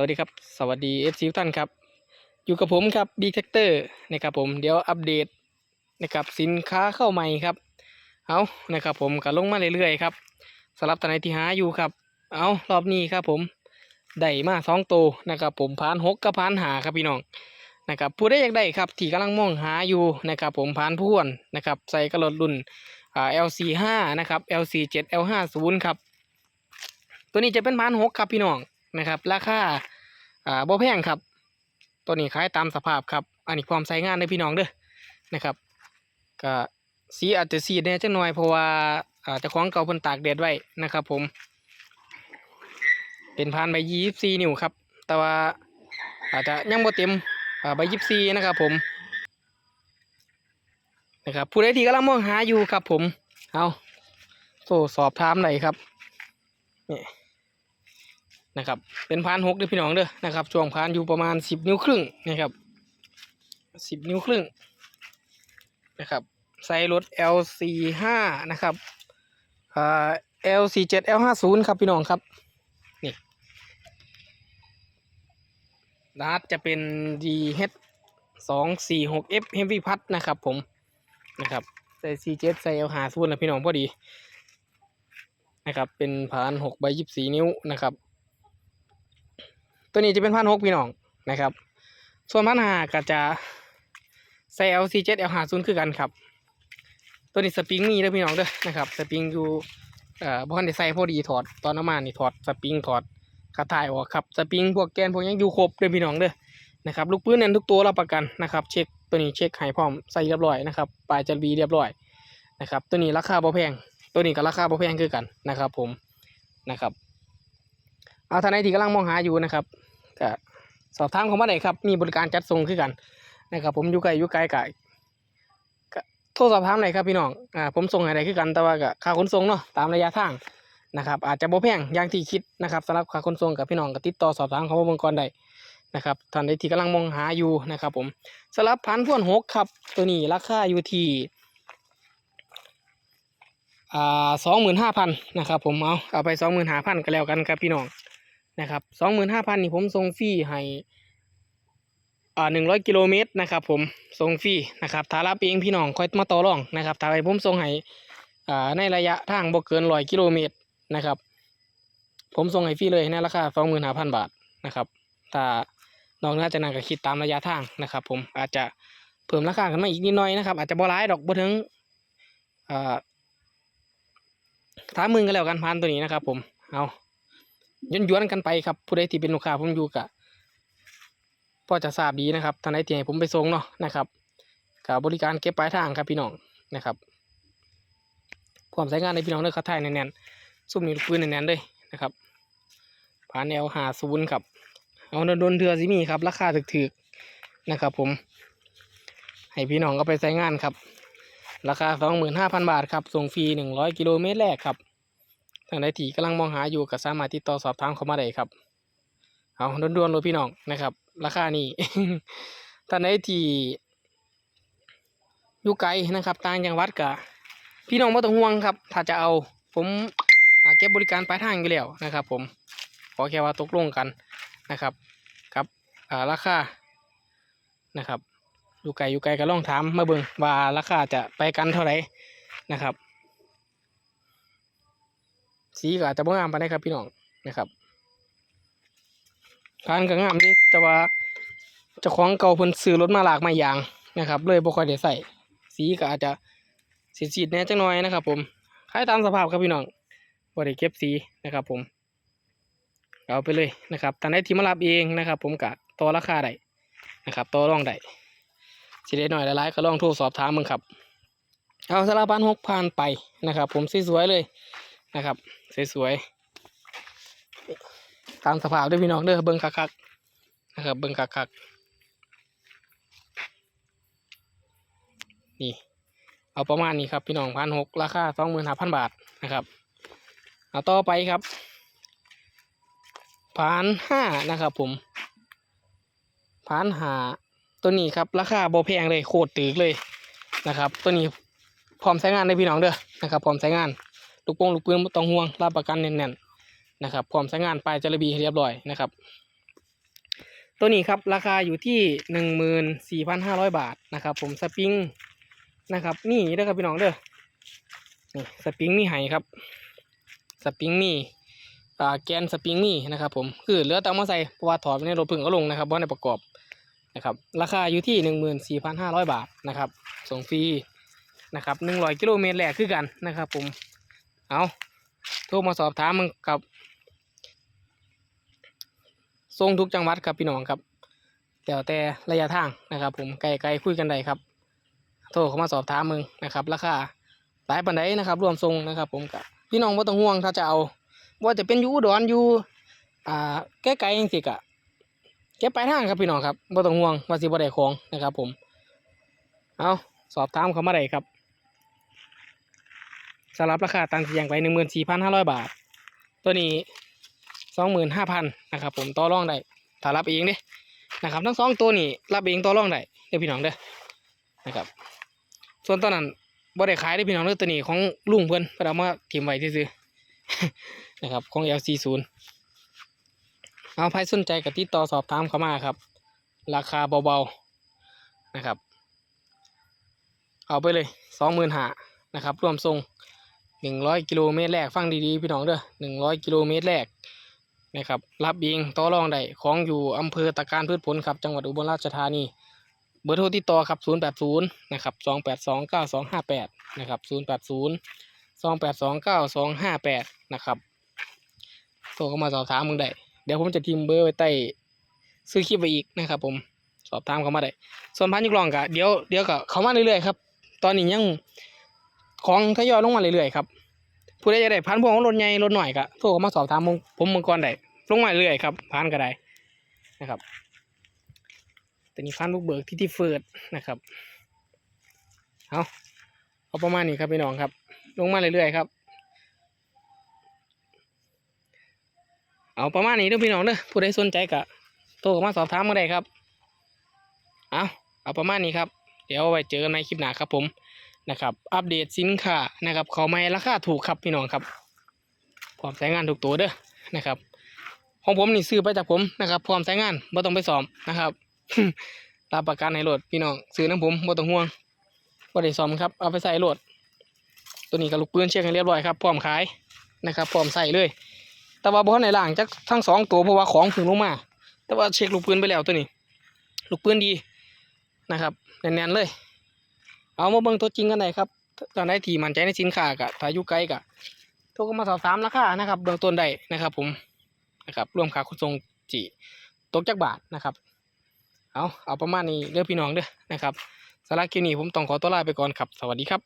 วัสดีครับสวัสดีเอฟซีทุกท่านครับ อยู่กับผมครับดีเทคเตอร์นะครับผมเดี๋ยวอัปเดตนะครับสินค้าเข้าใหม่ครับเอานะครับผมก็ลงมาเรื่อยๆครับสำหรับท่านใดที่หาอยู่ครับ เอารอบนี้ครับผมได้มาสองตัวนะครับผมพานหกกับพานหาครับพี่น้องนะครับผู้ใดอยากได้ครับที่กำลังมองหาอยู่นะครับผมพานพ่วนนะครับใส่กระโดดรุ่นอ่า LC5 นะครับ LC7 L50 ครับตัวนี้จะเป็นพานหกครับพี่น้อง นะครับ ราคาอ่าบ่แพงครับ ตัวนี้ขายตามสภาพครับ อันนี้ความใช้งานในพี่น้องเด้อนะครับก็สีอาจจะสีแหน่จังหน่อยเพราะว่าอ่าเจ้าของเก่าเพิ่นตากแดดไว้นะครับ ผม เป็นพานใบยี่สิบสี่นิ้วครับ แต่ว่าอาจจะยังบ่เต็มอ่าใบยี่สิบสี่นะครับ ผมนะครับผู้ใดที่กำลังมองหาอยู่ครับ ผมเอาโทรสอบถามได้ครับนี่ นะครับเป็นพานหกเด้อพี่น้องเด้อนะครับช่วงพานอยู่ประมาณสิบนิ้วครึ่งนะครับสิบนิ้วครึ่งนะครับใส่รถ LC ห้านะครับอ่า LC เจ็ด L ห้าศูนย์ครับพี่น้องครับนี่รหัสจะเป็น DH สองสี่หก F Heavy พัดนะครับผมนะครับใส่ C เจ็ดใส่ L ห้าศูนย์นะพี่น้องพอดีนะครับเป็นพานหกใบยี่สิบสี่นิ้วนะครับ ตัวนี้จะเป็นพันหกพี่น้องนะครับ ส่วนพันห้าก็จะใส่ LC 7 L 5 0 คือกันครับ ตัวนี้สปริงมีเด้อพี่น้องเด้อนะครับสปริงอยู่เอ่อบ้านได้ใส่พอดีถอดตอนน้ำมันนี่ถอดสปริงถอดกระถ่ายออกครับสปริงพวกแกนพวกยังอยู่ครบเด้อพี่น้องเด้อนะครับลูกปืนนั้นทุกตัวรับประกันนะครับ เช็คตัวนี้เช็คให้พร้อมใส่เรียบร้อยนะครับปลายจะบีเรียบร้อยนะครับ ตัวนี้ราคาบ่แพง ตัวนี้ก็ราคาบ่แพงคือกันนะครับ ผมนะครับ เอาท่านใดที่กำลังมองหาอยู่นะครับก็สอบถามเข้ามาได้ครับ มีบริการจัดส่งคือกันนะครับ ผมอยู่ไกลอยู่ไกลก็ก็โทรสอบถามได้ครับพี่น้องอ่าผมส่งให้ได้คือกันแต่ว่าก็ค่าขนส่งเนาะตามระยะทางนะครับอาจจะโบ่แพงอย่างที่คิดนะครับสำหรับค่าขนส่งกับพี่น้องก็ติดต่อสอบถามเขามาเบิ่งก่อนได้นะครับท่านใดที่กำลังมองหาอยู่นะครับ ผมสำหรับพันพ่วนหกครับ ตัวนี้ราคาอยู่ที่อ่าสองหมื่นห้าพันนะครับผมเอาเอาไปสองหมื่นห้าพันก็แล้วกันครับพี่น้อง นะครับสองหมื่นห้าพันนี่ผมส่งฟรีให้อ่าหนึ่งร้อยกิโลเมตรนะครับผมส่งฟรีนะครับถ้ารับเองพี่น้องค่อยมาต่อรองนะครับถ้าให้ผมส่งให้อ่าในระยะทางบ่เกินร้อยกิโลเมตรนะครับ ผมส่งให้ฟรีเลยในราคาสองหมื่นห้าพันบาทนะครับถ้านอกนือจากนั้นก็คิดตามระยะทางนะครับ ผมอาจจะเพิ่มราคาขึ้นมาอีกนิดหน่อยนะครับ อาจจะบ่ร้ายดอกบ่ถึงอ่าสามหมื่นก็แล้วกันพันตัวนี้นะครับ ผมเอา ย้อนย้อนๆกันไปครับผู้ใดที่เป็นลูกค้าผมอยู่กะพอจะทราบดีนะครับท่านใดที่ให้ผมไปส่งเนาะนะครับกับบริการเก็บปลายทางครับพี่น้องนะครับความใช้งานในพี่น้องเด้อคัดถ่ายแน่นๆซุ่มนิ้วปืนแน่นๆเลยนะครับผ่านแนวหาศูนย์ครับเอาโดนเถื่อสิมีครับ ราคาถึกๆนะครับ ผม ให้พี่น้องก็ไปใช้งานครับ ราคาสองหมื่นห้าพันบาทครับส่งฟรีหนึ่งร้อยกิโลเมตรแรกครับ ทางใดที่กำลังมองหาอยู่ก็สามารถติดต่อสอบถามเข้ามาได้ครับ เอาด่วนๆเลยพี่น้องนะครับ ราคานี้ท่านใดที่อยู่ไกลนะครับต่างจังหวัดก็พี่น้องไม่ต้องห่วงครับ ถ้าจะเอาผมอ่าเก็บบริการปลายทางอยู่แล้วนะครับ ผมขอแค่ว่าตกลงกันนะครับครับราคานะครับอยู่ไกลอยู่ไกลก็ลองถามมาเบิ่งว่าราคาจะไปกันเท่าไหร่นะครับ สีก็อาจจะบ่งามไปานใดครับพี่น้องนะครับพานก็งามเดิแต่ว่าเจ้าของเก่าเพิ่นซื้อรถมาหลากมาอย่างนะครับ เลยบ่ค่อยได้ใส่สีก็อาจจะสีดๆแน่จังหน่อยนะครับ ผมขายตามสภาพครับพี่น้องบ่ได้เก็บสีนะครับ ผมเอาไปเลยนะครับท่านที่มารับเองนะครับ ผมก็ต่อราคาได้นะครับต่อรองได้สิได้หน่อยหลายก็ลองโทรสอบถามมึงครับ เอาสารพันหกพันไปนะครับ ผมสวยๆเลย นะครับ สวยๆตามสภาพด้วยพี่น้องเด้อเบิ้งคักๆนะครับ เบิ้งคักๆนี่ เอาประมาณนี้ครับพี่น้องพันหกราคาสองหมื่นห้าพันบาทนะครับเอาต่อไปครับพันห้านะครับ ผมพันหาตัวนี้ครับราคาโบแพงเลยโคตรตึกเลยนะครับ ตัวนี้พร้อมใช้งานเลยพี่น้องเด้อนะครับ พร้อมใช้งาน ลูกโป่งลูกปืนไม่ต้องห่วงรับประกันแน่นๆนะครับพร้อมใช้งานปลายจระบีเรียบร้อยนะครับตัวนี้ครับราคาอยู่ที่หนึ่งหมื่นสี่พันห้าร้อยบาทนะครับ ผมสปริงนะครับนี่เด้อครับพี่น้องเด้อนี่สปริงมีไห้ครับสปริงมีอ่าแกนสปริงมีนะครับ ผมคือเหลือแต่เอามาใส่เพราะว่าถอดไปในรถพึ่งก็ลงนะครับเพราะในประกอบนะครับราคาอยู่ที่หนึ่งหมื่นสี่พันห้าร้อยบาทนะครับส่งฟรีนะครับหนึ่งร้อยกิโลเมตรแรกคือกันนะครับ ผม เอาโทรมาสอบถามมึงกับส่งทุกจังหวัดครับพี่น้องครับแต่แต่ระยะทางนะครับ ผมไกลๆคุยกันได้ครับ โทรเข้ามาสอบถามมึงนะครับ ราคาหลายปันไดนะครับ รวมทรงนะครับ ผมกับพี่น้องไม่ต้องห่วงถ้าจะเอาว่าจะเป็นยูดอนอยูอ่าใกล้ๆจริงๆอะเก็บปลายทางครับพี่น้องครับไม่ต้องห่วงว่าสิบ่ได้ของนะครับ ผม เอาสอบถามเขามาได้ครับ สำหรับราคาตามที่แจ้งไปหนึ่งหมื่นสี่พันห้าร้อยบาท ตัวนี้สองหมื่นห้าพันนะครับผมต่อรองได้ถ้ารับเองเด้นะครับ ทั้งสองตัวนี้รับเองต่อรองได้เด้อพี่น้องเด้อนะครับ ส่วนตอนนั้นบ่ได้ขายได้พี่น้องเด้อตัวนี้ของลุงเพิ่อนเพิ่นเอามาถิ่มไว้ซื่อนะครับของ LC0 เอาใครสนใจก็ติดต่อสอบถามเข้ามาครับ ราคาเบาๆนะครับ เอาไปเลยสองหมื่นหานะครับ รวมทรง หนึ่งร้อยกิโลเมตรแรกฟังดีๆพี่น้องเด้อหนึ่งร้อยกิโลเมตรแรกนะครับรับเองต่อรองได้ของอยู่อำเภอตะการพืชผลครับจังหวัดอุบลราชธานี เบอร์โทรติดต่อครับ 080นะครับ282 9258นะครับ080 282 9258นะครับโทรเข้ามาสอบถามมึงได้เดี๋ยวผมจะทิมเบอร์ไว้ใต้ซื้อคลิปไว้อีกนะครับผมสอบถามเข้ามาได้ ส่วนพันยุกลองกะเดี๋ยวเดี๋ยวก็เข้ามาเรื่อยๆครับ ตอนนี้ยัง ของทยอยลงมาเรื่อยๆครับผู้ใดจะได้พันพวงรถใหญ่รถหน่อยก็โทรเข้ามาสอบถามผมผมมึงก่อนได้ลงมาเรื่อยๆครับพันก็ได้นะครับตัวนี้ฟันลูกเบิกที่ที่เฟิร์ดนะครับเอาเอาประมาณนี้ครับพี่น้องครับ ลงมาเรื่อยๆครับ เอาประมาณนี้เด้อพี่น้องเด้อผู้ใดสนใจก็โทรเข้ามาสอบถามมาได้ครับ เอาเอาประมาณนี้ครับ เดี๋ยวไว้เจอกันในคลิปหน้าครับผม นะครับ อัปเดตสินค้านะครับ เขาไม่ราคาถูกครับพี่น้องครับพร้อมใช้งานถูกตัวเด้อนะครับ ของผมนี่ซื้อไปจากผมนะครับ พร้อมใช้งานไม่ต้องไปสอมนะครับรับประกันให้โหลดพี่น้องซื้อน้ำผมบ่ต้องห่วงบ่ได้ซ่อมครับเอาไปใส่โหลด ตัวนี้กับลูกปืนเช็คให้เรียบร้อยครับพร้อมขายนะครับพร้อมใส่เลย แต่ว่าบ่ทันในล่างจักทั้งสองตัวเพราะว่าของเพึ่งลงมา แต่ว่าเช็คลูกปืนไปแล้วตัวนี้ ลูกปืนดีนะครับแน่นๆเลย เอามาเบิ่งตัวจริงกันหน่อยครับตอนได้ที่มันใจในสินค้ากะถ้าอยู่ไกลกะโทรเข้ามาสอบถามราคานะครับเบื้องต้นได้นะครับ ผมนะครับรวมค่าขนส่งจีตกจักบาทนะครับ เอาเอาประมาณนี้เด้อพี่น้องเด้อนะครับสาระคลิปนี้ผมต้องขอตัวลาไปก่อนครับ สวัสดีครับ